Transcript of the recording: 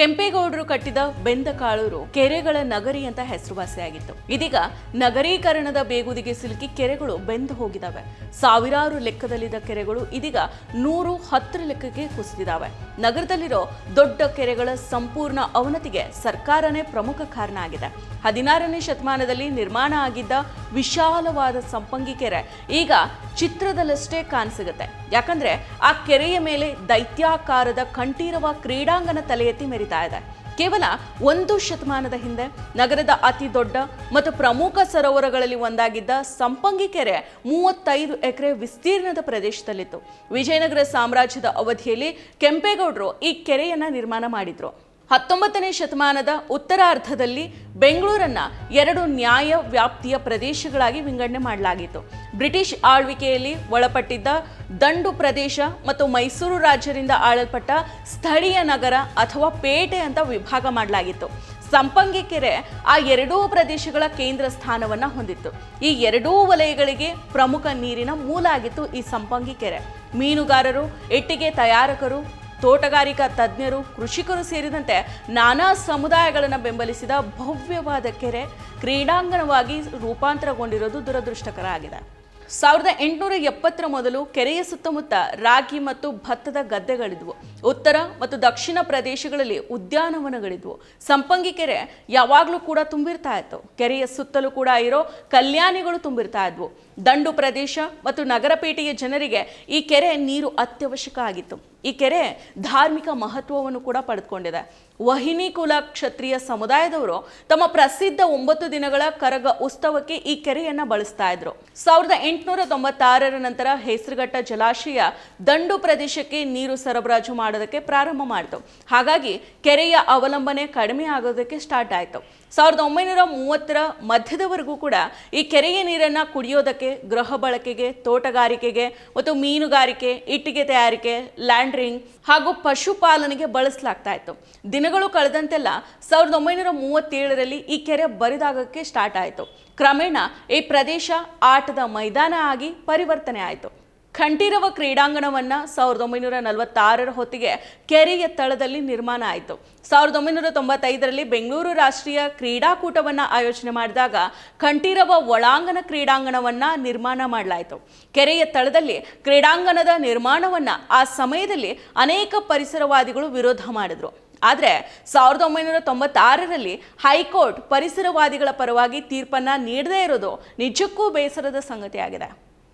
ಕೆಂಪೇಗೌಡರು ಕಟ್ಟಿದ ಬೆಂದಕಾಳೂರು ಕೆರೆಗಳ ನಗರಿ ಅಂತ ಹೆಸರುವಾಸಿಯಾಗಿತ್ತು. ಇದೀಗ ನಗರೀಕರಣದ ಬೇಗುದಿಗೆ ಸಿಲುಕಿ ಕೆರೆಗಳು ಬೆಂದು ಹೋಗಿದಾವೆ. ಸಾವಿರಾರು ಲೆಕ್ಕದಲ್ಲಿದ್ದ ಕೆರೆಗಳು ಇದೀಗ ನೂರು ಹತ್ತರ ಲೆಕ್ಕಕ್ಕೆ ಕುಸಿದಿದ್ದಾವೆ ನಗರದಲ್ಲಿರೋ ದೊಡ್ಡ ಕೆರೆಗಳ ಸಂಪೂರ್ಣ ಅವನತಿಗೆ ಸರ್ಕಾರನೇ ಪ್ರಮುಖ ಕಾರಣ ಆಗಿದೆ. ಹದಿನಾರನೇ ಶತಮಾನದಲ್ಲಿ ನಿರ್ಮಾಣ ಆಗಿದ್ದ ವಿಶಾಲವಾದ ಸಂಪಂಗಿ ಕೆರೆ ಈಗ ಚಿತ್ರದಲ್ಲಷ್ಟೇ ಕಾಣಸಿಗುತ್ತೆ. ಯಾಕಂದ್ರೆ ಆ ಕೆರೆಯ ಮೇಲೆ ದೈತ್ಯಾಕಾರದ ಕಂಠೀರವ ಕ್ರೀಡಾಂಗಣ ತಲೆ ಎತ್ತಿ ಮೆರಿತಾ ಇದೆ. ಕೇವಲ ಒಂದು ಶತಮಾನದ ಹಿಂದೆ ನಗರದ ಅತಿ ದೊಡ್ಡ ಮತ್ತು ಪ್ರಮುಖ ಸರೋವರಗಳಲ್ಲಿ ಒಂದಾಗಿದ್ದ ಸಂಪಂಗಿ ಕೆರೆ ಮೂವತ್ತೈದು ಎಕರೆ ವಿಸ್ತೀರ್ಣದ ಪ್ರದೇಶದಲ್ಲಿತ್ತು. ವಿಜಯನಗರ ಸಾಮ್ರಾಜ್ಯದ ಅವಧಿಯಲ್ಲಿ ಕೆಂಪೇಗೌಡರು ಈ ಕೆರೆಯನ್ನ ನಿರ್ಮಾಣ ಮಾಡಿದ್ರು. ಹತ್ತೊಂಬತ್ತನೇ ಶತಮಾನದ ಉತ್ತರಾರ್ಧದಲ್ಲಿ ಬೆಂಗಳೂರನ್ನ ಎರಡು ನ್ಯಾಯ ವ್ಯಾಪ್ತಿಯ ಪ್ರದೇಶಗಳಾಗಿ ವಿಂಗಡಣೆ ಮಾಡಲಾಗಿತ್ತು. ಬ್ರಿಟಿಷ್ ಆಳ್ವಿಕೆಯಲ್ಲಿ ಒಳಪಟ್ಟಿದ್ದ ದಂಡು ಪ್ರದೇಶ ಮತ್ತು ಮೈಸೂರು ರಾಜ್ಯದಿಂದ ಆಳಲ್ಪಟ್ಟ ಸ್ಥಳೀಯ ನಗರ ಅಥವಾ ಪೇಟೆ ಅಂತ ವಿಭಾಗ ಮಾಡಲಾಗಿತ್ತು. ಸಂಪಂಗಿ ಕೆರೆ ಆ ಎರಡೂ ಪ್ರದೇಶಗಳ ಕೇಂದ್ರ ಸ್ಥಾನವನ್ನು ಹೊಂದಿತ್ತು. ಈ ಎರಡೂ ವಲಯಗಳಿಗೆ ಪ್ರಮುಖ ನೀರಿನ ಮೂಲ ಆಗಿತ್ತು ಈ ಸಂಪಂಗಿ ಕೆರೆ ಮೀನುಗಾರರು ಇಟ್ಟಿಗೆ ತಯಾರಕರು ತೋಟಗಾರಿಕಾ ತಜ್ಞರು, ಕೃಷಿಕರು ಸೇರಿದಂತೆ ನಾನಾ ಸಮುದಾಯಗಳನ್ನು ಬೆಂಬಲಿಸಿದ ಭವ್ಯವಾದ ಕೆರೆ ಕ್ರೀಡಾಂಗಣವಾಗಿ ರೂಪಾಂತರಗೊಂಡಿರೋದು ದುರದೃಷ್ಟಕರ ಆಗಿದೆ ಸಾವಿರದ ಎಂಟುನೂರ ಎಪ್ಪತ್ತರ ಮೊದಲು ಕೆರೆಯ ಸುತ್ತಮುತ್ತ ರಾಗಿ ಮತ್ತು ಭತ್ತದ ಗದ್ದೆಗಳಿದ್ವು. ಉತ್ತರ ಮತ್ತು ದಕ್ಷಿಣ ಪ್ರದೇಶಗಳಲ್ಲಿ ಉದ್ಯಾನವನಗಳಿದ್ವು. ಸಂಪಂಗಿ ಕೆರೆ ಯಾವಾಗಲೂ ಕೂಡ ತುಂಬಿರ್ತಾ ಇತ್ತು. ಕೆರೆಯ ಸುತ್ತಲೂ ಕೂಡ ಇರೋ ಕಲ್ಯಾಣಿಗಳು ತುಂಬಿರ್ತಾ ಇದ್ವು. ದಂಡು ಪ್ರದೇಶ ಮತ್ತು ನಗರಪೇಟೆಯ ಜನರಿಗೆ ಈ ಕೆರೆ ನೀರು ಅತ್ಯವಶ್ಯಕ ಆಗಿತ್ತು. ಈ ಕೆರೆ ಧಾರ್ಮಿಕ ಮಹತ್ವವನ್ನು ಕೂಡ ಪಡೆದುಕೊಂಡಿದೆ. ವಹಿನಿ ಕುಲ ಕ್ಷತ್ರಿಯ ಸಮುದಾಯದವರು ತಮ್ಮ ಪ್ರಸಿದ್ಧ ಒಂಬತ್ತು ದಿನಗಳ ಕರಗ ಉತ್ಸವಕ್ಕೆ ಈ ಕೆರೆಯನ್ನು ಬಳಸ್ತಾ ಇದ್ರು. ಸಾವಿರದ ಎಂಟುನೂರ ತೊಂಬತ್ತಾರರ ನಂತರ ಹೆಸರುಘಟ್ಟ ಜಲಾಶಯ ದಂಡು ಪ್ರದೇಶಕ್ಕೆ ನೀರು ಸರಬರಾಜು ಮಾಡೋದಕ್ಕೆ ಪ್ರಾರಂಭ ಮಾಡಿತು. ಹಾಗಾಗಿ ಕೆರೆಯ ಅವಲಂಬನೆ ಕಡಿಮೆ ಆಗೋದಕ್ಕೆ ಸ್ಟಾರ್ಟ್ ಆಯಿತು. ಸಾವಿರದ ಒಂಬೈನೂರ ಮೂವತ್ತರ ಮಧ್ಯದವರೆಗೂ ಕೂಡ ಈ ಕೆರೆಯ ನೀರನ್ನು ಕುಡಿಯೋದಕ್ಕೆ, ಗೃಹ ಬಳಕೆಗೆ, ತೋಟಗಾರಿಕೆಗೆ ಮತ್ತು ಮೀನುಗಾರಿಕೆ, ಇಟ್ಟಿಗೆ ತಯಾರಿಕೆ, ಲ್ಯಾಂಡ್ರಿಂಗ್ ಹಾಗೂ ಪಶುಪಾಲನೆಗೆ ಬಳಸಲಾಗ್ತಾ ಇತ್ತು. ದಿನಗಳು ಕಳೆದಂತೆಲ್ಲ ಸಾವಿರದ ಒಂಬೈನೂರ ಮೂವತ್ತೇಳರಲ್ಲಿ ಈ ಕೆರೆ ಬರಿದಾಗಕ್ಕೆ ಸ್ಟಾರ್ಟ್ ಆಯಿತು. ಕ್ರಮೇಣ ಈ ಪ್ರದೇಶ ಆಟದ ಮೈದಾನ ಆಗಿ ಪರಿವರ್ತನೆ ಆಯಿತು. ಕಂಠೀರವ ಕ್ರೀಡಾಂಗಣವನ್ನ ಸಾವಿರದ ಒಂಬೈನೂರ ನಲವತ್ತಾರರ ಹೊತ್ತಿಗೆ ಕೆರೆಯ ತಳದಲ್ಲಿ ನಿರ್ಮಾಣ ಆಯಿತು. ಸಾವಿರದ ಒಂಬೈನೂರ ತೊಂಬತ್ತೈದರಲ್ಲಿ ಬೆಂಗಳೂರು ರಾಷ್ಟ್ರೀಯ ಕ್ರೀಡಾಕೂಟವನ್ನು ಆಯೋಜನೆ ಮಾಡಿದಾಗ ಕಂಠೀರವ ಒಳಾಂಗಣ ಕ್ರೀಡಾಂಗಣವನ್ನ ನಿರ್ಮಾಣ ಮಾಡಲಾಯಿತು. ಕೆರೆಯ ತಳದಲ್ಲಿ ಕ್ರೀಡಾಂಗಣದ ನಿರ್ಮಾಣವನ್ನು ಆ ಸಮಯದಲ್ಲಿ ಅನೇಕ ಪರಿಸರವಾದಿಗಳು ವಿರೋಧ ಮಾಡಿದರು. ಆದರೆ ಸಾವಿರದ ಒಂಬೈನೂರ ತೊಂಬತ್ತಾರರಲ್ಲಿ ಹೈಕೋರ್ಟ್ ಪರಿಸರವಾದಿಗಳ ಪರವಾಗಿ ತೀರ್ಪನ್ನು ನೀಡದೇ ಇರೋದು ನಿಜಕ್ಕೂ ಬೇಸರದ ಸಂಗತಿಯಾಗಿದೆ.